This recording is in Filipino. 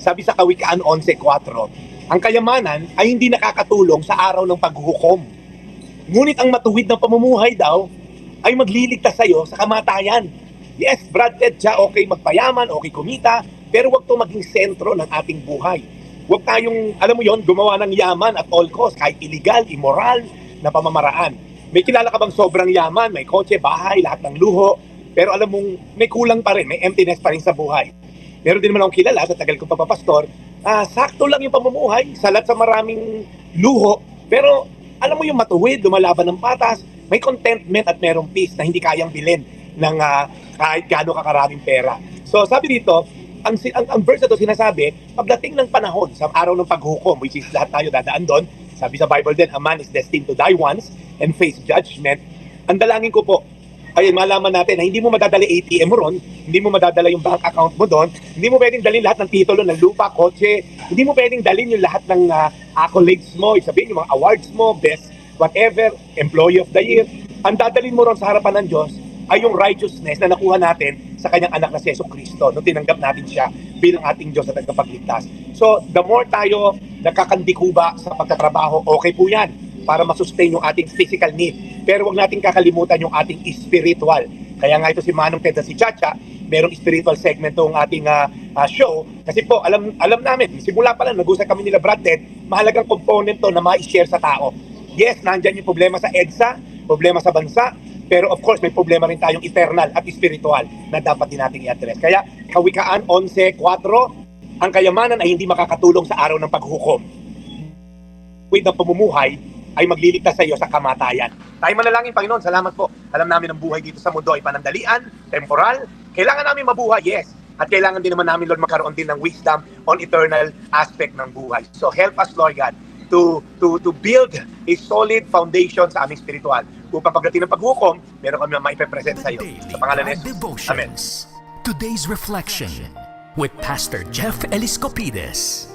Sabi sa Kawikaan 11.4, ang kayamanan ay hindi nakakatulong sa araw ng paghuhukom. Ngunit ang matuwid na pamumuhay daw ay magliligtas sa'yo sa kamatayan. Yes, Brad Ted, siya okay magpayaman, okay kumita, pero wag to maging sentro ng ating buhay. Huwag tayong, alam mo yon, gumawa ng yaman at all cost, kahit illegal, immoral na pamamaraan. May kilala ka bang sobrang yaman, may kotse, bahay, lahat ng luho, pero alam mong may kulang pa rin, may emptiness pa rin sa buhay. Meron din naman akong kilala sa tagal kong papapastor, ah, sakto lang yung pamumuhay, salat sa maraming luho, pero alam mo yung matuwid, lumalaban ng patas, may contentment at merong peace na hindi kayang bilhin ng ah, kahit gaano kakaraming pera. So sabi dito, ang, ang, ang verse na to sinasabi, pagdating ng panahon sa araw ng paghukom, which is lahat tayo dadaan doon, sabi sa Bible din, a man is destined to die once and face judgment. Ang dalangin ko po, ay malaman natin na hindi mo madadala ATM mo ron, hindi mo madadala yung bank account mo doon, hindi mo pwedeng dalhin lahat ng titulo ng lupa, kotse, hindi mo pwedeng dalhin yung lahat ng ah, accolades mo, sabihin yung mga awards mo, best whatever, employee of the year. Ang dadalhin mo ron sa harapan ng Diyos ay yung righteousness na nakuha natin sa kanyang anak na si Yeso Cristo nung tinanggap natin siya bilang ating Diyos at tagapagligtas. So, the more tayo nakakandikuba sa pagtatrabaho, okay po yan para masustain yung ating physical need. Pero wag nating kakalimutan yung ating spiritual. Kaya nga ito si Manong Ted si Chacha, merong spiritual segment tong ating ah, ah, show. Kasi po, alam alam namin, simula pa lang, nag-usap kami nila Brad Ted, mahalagang component to na ma-share sa tao. Yes, nandyan yung problema sa EDSA, problema sa bansa, pero of course, may problema rin tayong eternal at spiritual na dapat din nating i-address. Kaya, Kawikaan 11.4, ang kayamanan ay hindi makakatulong sa araw ng paghukom. With ng pamumuhay ay magliligtas sa iyo sa kamatayan. Tayo manalangin, Panginoon, salamat po. Alam namin ang buhay dito sa mundo ay panandalian, temporal. Kailangan namin mabuhay, yes. At kailangan din naman namin, Lord, magkaroon din ng wisdom on eternal aspect ng buhay. So help us, Lord God, to to to build a solid foundation sa aming spiritual upang pagdating ng paghukom, meron kami maipepresent sa iyo. Sa pangalan ni Jesus. Amen. Today's reflection with Pastor Jeff Eliscopides.